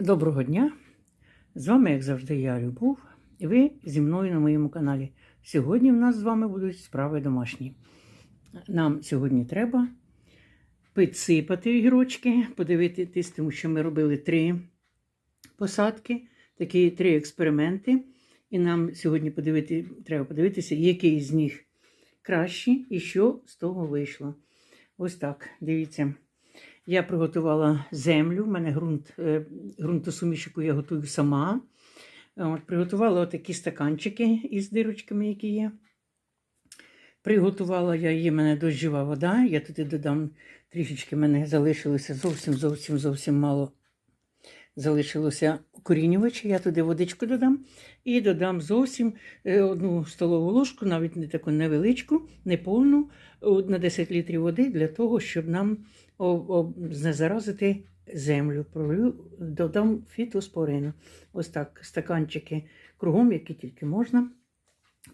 Доброго дня! З вами, як завжди, я Любов, і ви зі мною на моєму каналі. Сьогодні в нас з вами будуть справи домашні. Нам сьогодні треба підсипати огірочки, подивитись, тому що ми робили три посадки, такі три експерименти. І нам сьогодні подивити, треба подивитися, який з них кращий і що з того вийшло. Ось так, дивіться. Я приготувала землю, в мене ґрунт, е, ґрунтосуміш, яку я готую сама. От, приготувала отакі стаканчики із дирочками, які є. Приготувала я її, мене дощова вода. Я туди додам трішечки, мене залишилося зовсім зовсім зовсім мало. Залишилося укорінювача, я туди водичку додам і додам зовсім е, одну столову ложку, навіть не таку невеличку, не повну, от на 10 літрів води для того, щоб нам знезаразити землю. Пролю, додам фітоспорину. Ось так, стаканчики кругом, які тільки можна.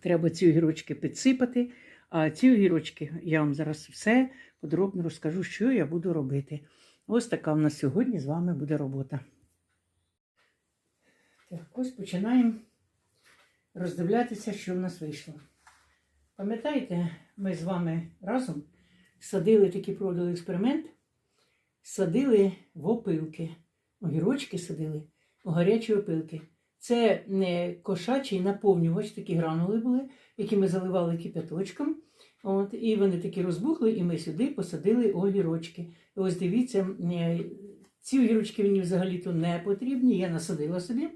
Треба ці огірочки підсипати. А ці огірочки я вам зараз все подробно розкажу, що я буду робити. Ось така в нас сьогодні з вами буде робота. Так, ось починаємо роздивлятися, що в нас вийшло. Пам'ятаєте, ми з вами разом садили такий проводили експеримент, садили в опилки. Огірочки садили у гарячі опилки. Це не кошачий наповнювач, такі гранули були, які ми заливали кипяточком. От, і вони такі розбухли, і ми сюди посадили огірочки. Ось дивіться, е, ці огірочки мені взагалі-то не потрібні, я насадила собі.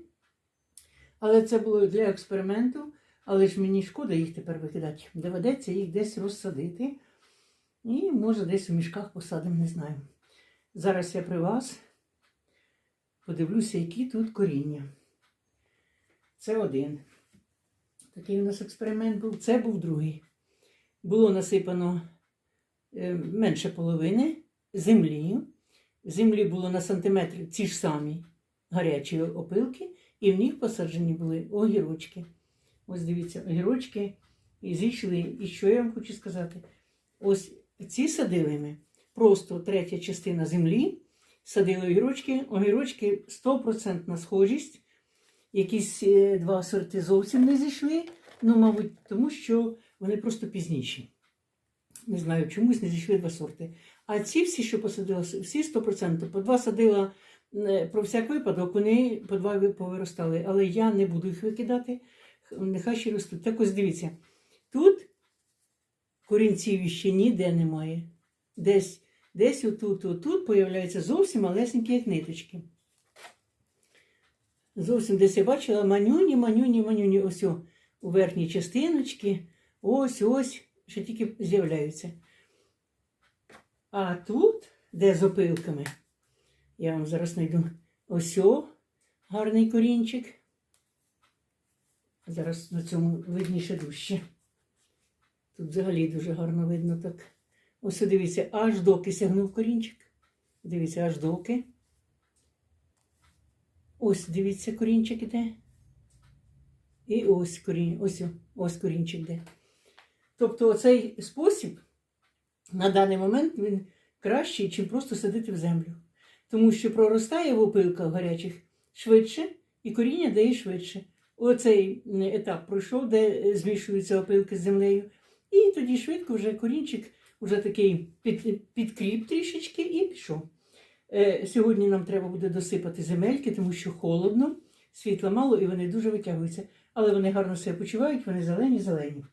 Але це було для експерименту, але ж мені шкода їх тепер викидати. Доведеться їх десь розсадити. І може десь у мішках посадимо, не знаю. Зараз я при вас подивлюся, які тут коріння. Це один. Такий у нас експеримент був. Це був другий. Було насипано е, менше половини землі. В землі було на сантиметр ці ж самі гарячі опилки, і в них посаджені були огірочки. Ось дивіться, огірочки і зійшли. І що я вам хочу сказати? Ось ці садили ми, просто третя частина землі, садили огірочки, огірочки 100% схожість. Якісь е, два сорти зовсім не зійшли. Ну, мабуть, тому що вони просто пізніші. Не знаю, чомусь не зійшли два сорти. А ці всі, що посадила, всі 100%. По два садила е, про всяк випадок, вони по два повиростали. Але я не буду їх викидати. Нехай ще ростуть. Так ось дивіться. Тут корінців ще ніде немає. Десь, десь отут, отут появляються зовсім малесенькі як ниточки. Зовсім десь я бачила манюні, манюні, манюні. Ось у верхній частиночці. Ось ось, що тільки з'являються. А тут, де з опилками, я вам зараз знайду ось гарний корінчик. Зараз на цьому видніше дужче. Тут взагалі дуже гарно видно так. Ось дивіться, аж доки сягнув корінчик. Дивіться, аж доки. Ось дивіться, корінчик іде. І ось корінь, ось, ось корінчик іде. Тобто цей спосіб на даний момент він кращий, ніж просто садити в землю. Тому що проростає в опилках гарячих швидше і коріння дає швидше. Оцей етап пройшов, де е, змішуються опилки з землею. І тоді швидко вже корінчик вже такий під, підкріп трішечки і пішов. Е, Сьогодні нам треба буде досипати земельки, тому що холодно, світла мало і вони дуже витягуються. Але вони гарно себе почувають, вони зелені-зелені.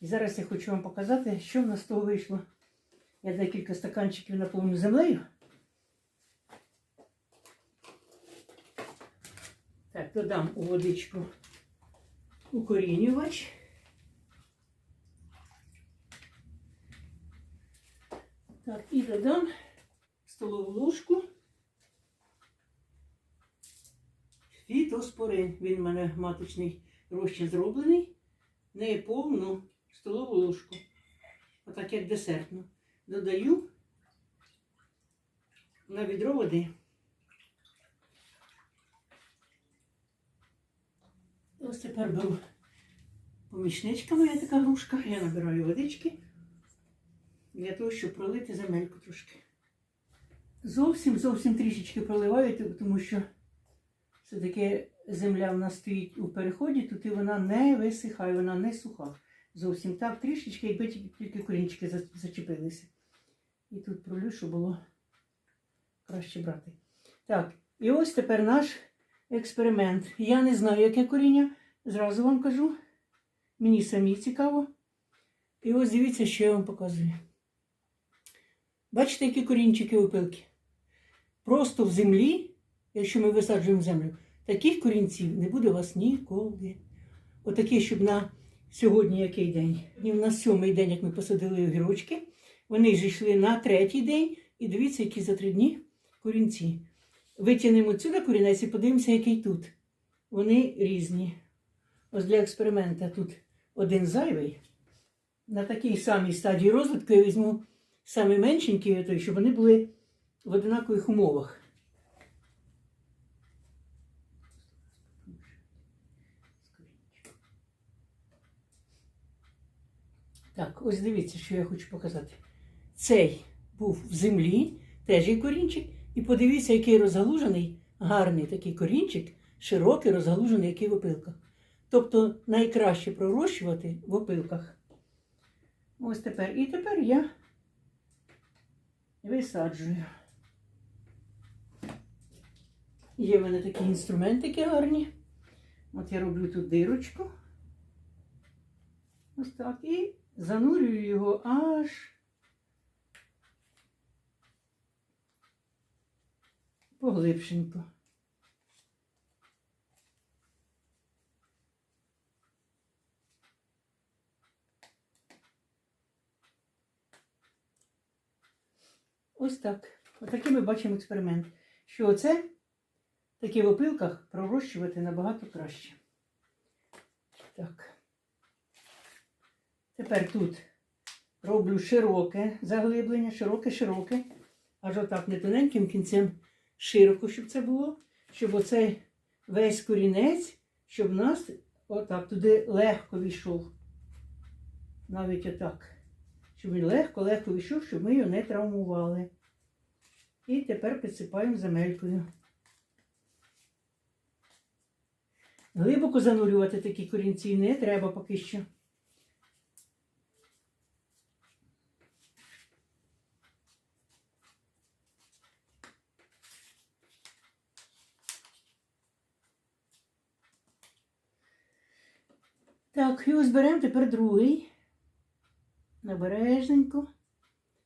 І зараз я хочу вам показати, що в нас з того вийшло. Я декілька стаканчиків наповню землею. Так, додам у водичку укорінювач. Так, і додам столову ложку. Фітоспорин. Він в мене маточний розчин зроблений. Не повну столову ложку. Отак як десертну. Додаю на відро води. Ось тепер беру помічничка моя така грушка. Я набираю водички для того, щоб пролити земельку трошки. зовсім зовсім трішечки проливаю, тому що все-таки земля в нас стоїть у переході, тут і вона не висихає, вона не суха. Зовсім так, трішечки, якби тільки корінчики зачепилися. І тут пролю, щоб було краще брати. Так, і ось тепер наш експеримент. Я не знаю, яке коріння, зразу вам кажу. Мені самі цікаво. І ось дивіться, що я вам показую. Бачите, які корінчики опилки? Просто в землі, якщо ми висаджуємо землю, таких корінців не буде у вас ніколи. Отакі, щоб на сьогодні який день? На сьомий день, як ми посадили огірочки, вони ж йшли на третій день, і дивіться, які за три дні корінці. Витягнемо сюди корінець і подивимося, який тут. Вони різні. Ось для експеримента тут один зайвий. На такій самій стадії розвитку я візьму саме меншенькі, щоб вони були в однакових умовах. Так, ось дивіться, що я хочу показати. Цей був в землі, теж є корінчик. І подивіться, який розгалужений, гарний такий корінчик, широкий, розгалужений, який в опилках. Тобто найкраще пророщувати в опилках. Ось тепер. І тепер я висаджую. Є в мене такі інструментики гарні. От я роблю тут дирочку. Ось так. І занурюю його аж поглибшенько. Ось так. Отакий ми бачимо експеримент. Що оце такі в опилках пророщувати набагато краще. Так. Тепер тут роблю широке заглиблення, широке-широке. Аж отак не тоненьким кінцем широко, щоб це було, щоб оцей весь корінець, щоб нас отак туди легко війшов. Навіть отак. Щоб він легко-легко війшов, щоб ми його не травмували. І тепер підсипаємо земелькою. Глибоко занурювати такі корінці не треба поки що. Так, і ось беремо тепер другий. Набережненько.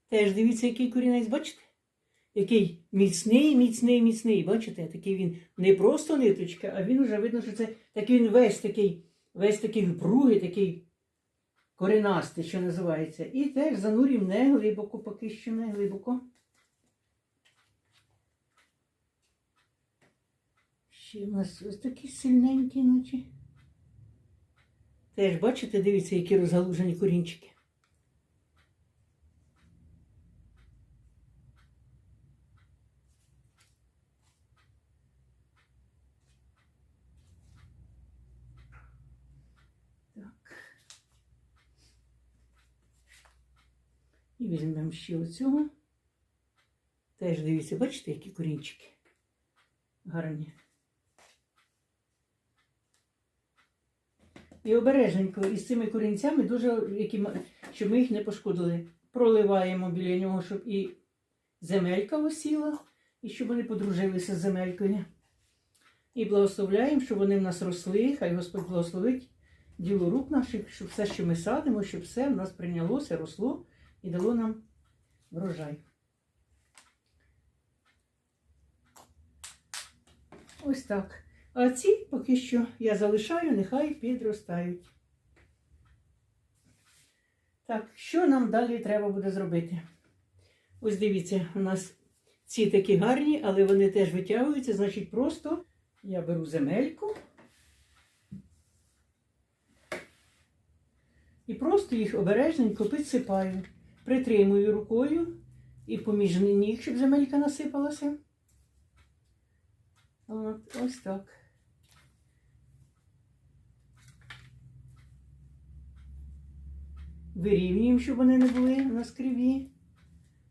Теж дивіться, який корінець, бачите? Який міцний, міцний, міцний. Бачите? Такий він не просто ниточка, а він вже видно, що це такий він весь такий, весь такий впругий, такий коренастий, що називається. І теж занурюємо не глибоко, поки що не глибоко. Ще у нас ось такі сильненькі, наче. Теж, бачите, дивіться, які розгалужені корінчики. І візьмемо ще оцього. Теж дивіться, бачите, які корінчики гарні. І обережненько із цими корінцями, дуже, які, щоб ми їх не пошкодили. Проливаємо біля нього, щоб і земелька осіла, і щоб вони подружилися з земелькою. І благословляємо, щоб вони в нас росли, хай Господь благословить діло рук наших, щоб все, що ми садимо, щоб все в нас прийнялося, росло і дало нам врожай. Ось так. А ці поки що я залишаю, нехай підростають. Так, що нам далі треба буде зробити? Ось дивіться, у нас ці такі гарні, але вони теж витягуються, значить, просто я беру земельку і просто їх обережненько підсипаю, притримую рукою і поміж ніг, щоб земелька насипалася. От, ось так. Вирівнюємо, щоб вони не були у нас криві.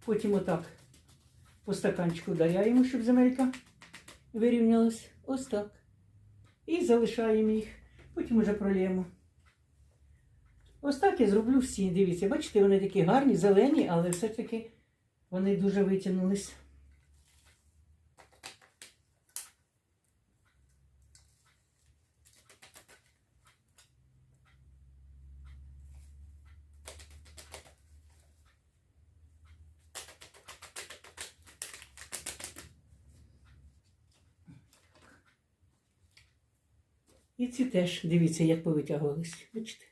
Потім отак по стаканчику вдаряємо, щоб земелька вирівнялась. Ось так. І залишаємо їх. Потім уже пролємо. Ось так я зроблю всі. Дивіться, бачите, вони такі гарні, зелені, але все-таки вони дуже витягнулись. І ці теж, дивіться, як повитягувались. Бачите?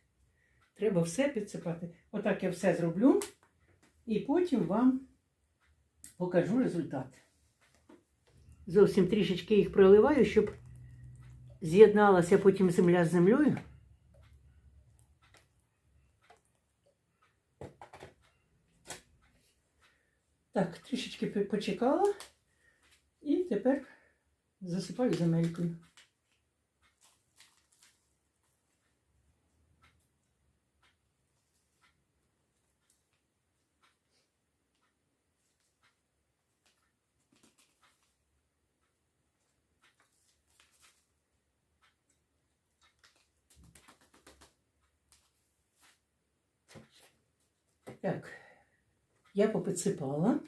Треба все підсипати. Отак я все зроблю. І потім вам покажу результат. Зовсім трішечки їх проливаю, щоб з'єдналася потім земля з землею. Так, трішечки почекала. І тепер засипаю земелькою. Так, я попідсипала.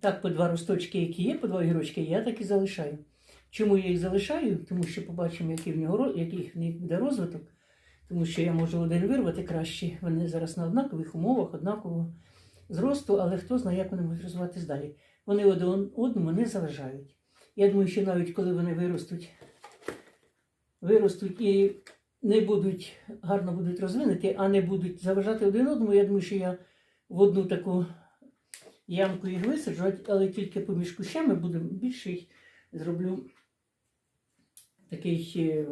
Так, по два росточки, які є, по два огірочки, я так і залишаю. Чому я їх залишаю? Тому що побачимо, який в нього який них буде розвиток. Тому що я можу один вирвати краще. Вони зараз на однакових умовах, однакового зросту, але хто знає, як вони можуть розвиватись далі. Вони один одному не заважають. Я думаю, що навіть коли вони виростуть, виростуть і не будуть гарно будуть розвинуті, а не будуть заважати один одному. Я думаю, що я в одну таку ямку їх висаджу, але тільки поміж кущами буду більший зроблю такий е,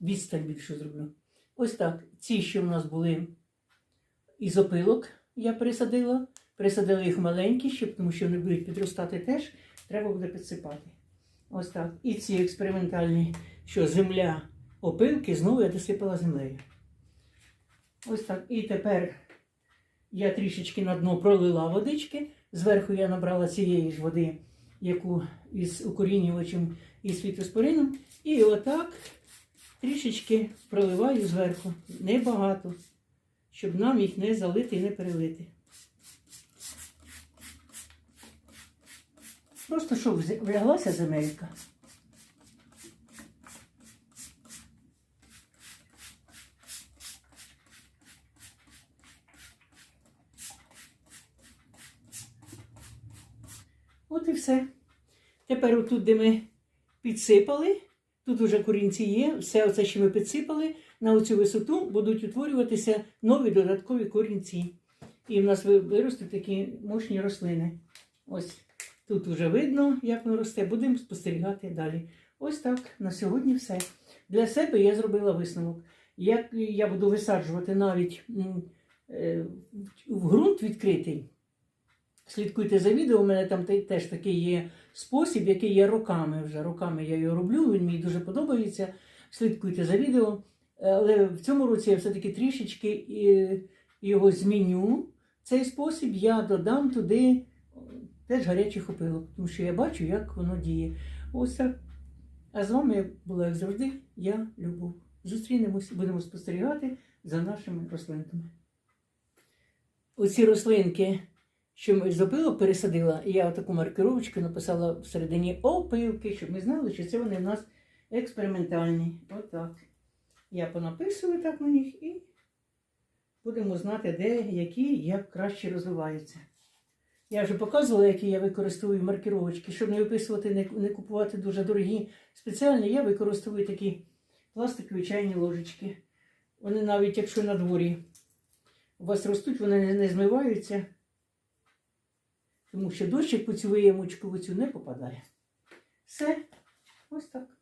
відстань більшу зроблю. Ось так. Ці, що в нас були із опилок, я пересадила. Пересадила їх маленькі, щоб, тому що вони будуть підростати теж, треба буде підсипати. Ось так. І ці експериментальні, що земля опилки, знову я досипала землею. Ось так. І тепер я трішечки на дно пролила водички. Зверху я набрала цієї ж води, яку із укорінювачем і світоспорином. І отак трішечки проливаю зверху. Небагато, щоб нам їх не залити і не перелити. Просто щоб вляглася земелька. От і все. Тепер отут, де ми підсипали, тут уже корінці є, все оце, що ми підсипали, на оцю висоту будуть утворюватися нові додаткові корінці. І в нас ви- виростуть такі мощні рослини. Ось тут вже видно, як воно росте. Будемо спостерігати далі. Ось так. На сьогодні все. Для себе я зробила висновок. Як я буду висаджувати навіть е, в ґрунт відкритий, слідкуйте за відео, у мене там теж такий є спосіб, який я роками вже роками я його роблю. Він мені дуже подобається. Слідкуйте за відео. Але в цьому році я все-таки трішечки е, його зміню. Цей спосіб я додам туди е, теж гарячих опилок, тому що я бачу, як воно діє. Ось так. А з вами була, як завжди, я Любов. Зустрінемось, будемо спостерігати за нашими рослинками. Оці рослинки, що ми з опилок пересадила, я таку маркировочку написала всередині опилки, щоб ми знали, що це вони в нас експериментальні. Отак. Я понаписую так на них і будемо знати, де, які, як краще розвиваються. Я вже показувала, які я використовую маркировочки, щоб не виписувати, не, не купувати дуже дорогі спеціальні, я використовую такі пластикові чайні ложечки. Вони навіть якщо на дворі у вас ростуть, вони не змиваються, тому що дощик по цю виємочку в цю не попадає. Все, ось так.